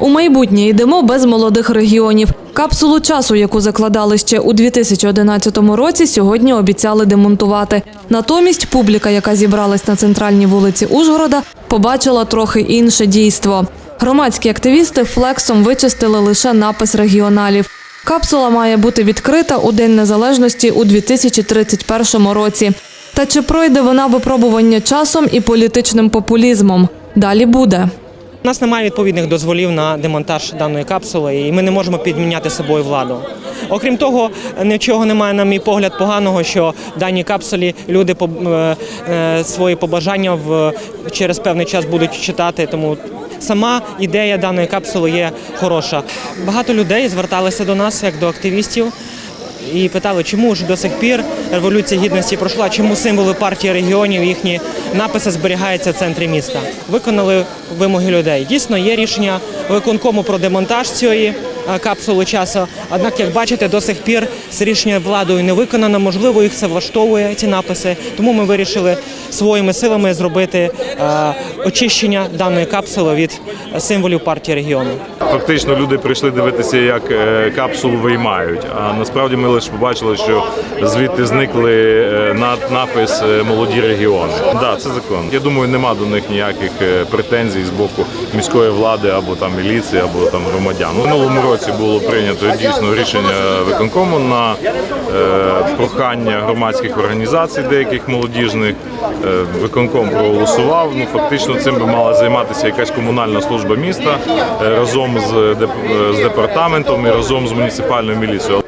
У майбутнє йдемо без молодих регіонів. Капсулу часу, яку закладали ще у 2011 році, сьогодні обіцяли демонтувати. Натомість публіка, яка зібралась на центральній вулиці Ужгорода, побачила трохи інше дійство. Громадські активісти флексом вичистили лише напис регіоналів. Капсула має бути відкрита у День Незалежності у 2031 році. Та чи пройде вона випробування часом і політичним популізмом? Далі буде. У нас немає відповідних дозволів на демонтаж даної капсули, і ми не можемо підміняти собою владу. Окрім того, нічого немає, на мій погляд, поганого, що в даній капсулі люди е, е, свої побажання в через певний час будуть читати. Тому сама ідея даної капсули є хороша. Багато людей зверталися до нас як до активістів. І питали, чому ж до сих пір революція гідності пройшла, чому символи партії регіонів, їхні написи зберігаються в центрі міста. Виконали вимоги людей. Дійсно, є рішення виконкому про демонтаж цієї е, капсули часу. Однак, як бачите, до сих пір це рішення владою не виконано. Можливо, їх це влаштовує ці написи. Тому ми вирішили своїми силами зробити е, очищення даної капсули від символів партії регіону. Фактично люди прийшли дивитися, як е, капсулу виймають. А насправді ми лише побачили, що звідти зникли е, над- напис е, молоді регіони. Да, це закон. Я думаю, нема до них ніяких е, претензій з боку міської влади або там міліції, або там громадян. У минулому році було прийнято дійсно рішення виконкому на прохання громадських організацій, деяких молодіжних. Виконком проголосував. Ну фактично цим би мала займатися якась комунальна служба міста разом з департаментом і разом з муніципальною міліцією.